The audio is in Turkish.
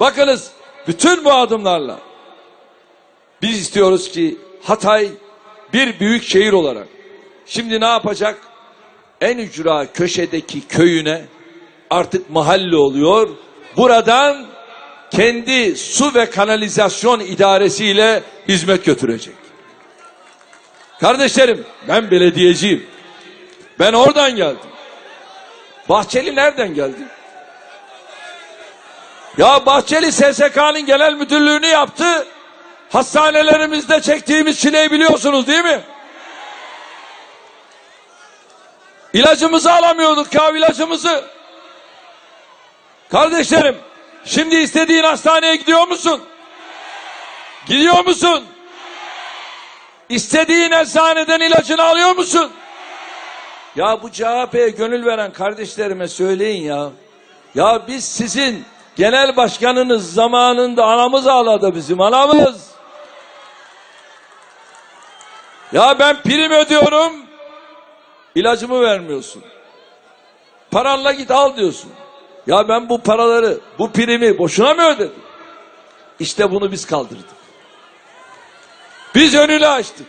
Bakınız bütün bu adımlarla biz istiyoruz ki Hatay bir büyük şehir olarak şimdi ne yapacak? En ücra köşedeki köyüne artık mahalle oluyor. Buradan kendi su ve kanalizasyon idaresiyle hizmet götürecek. Kardeşlerim ben belediyeciyim. Ben oradan geldim. Bahçeli nereden geldi? Ya Bahçeli SSK'nın genel müdürlüğünü yaptı. Hastanelerimizde çektiğimiz çileyi biliyorsunuz değil mi? İlacımızı alamıyorduk ya ilacımızı. Kardeşlerim şimdi istediğin hastaneye gidiyor musun? Gidiyor musun? İstediğin eczaneden ilacını alıyor musun? Ya bu CHP'ye gönül veren kardeşlerime söyleyin ya. Ya biz sizin genel başkanınız zamanında anamız ağladı bizim anamız. Ya ben prim ödüyorum. ilacımı vermiyorsun. Paranla git al diyorsun. Ya ben bu paraları, bu primi boşuna mı ödedim? İşte bunu biz kaldırdık. Biz önünü açtık.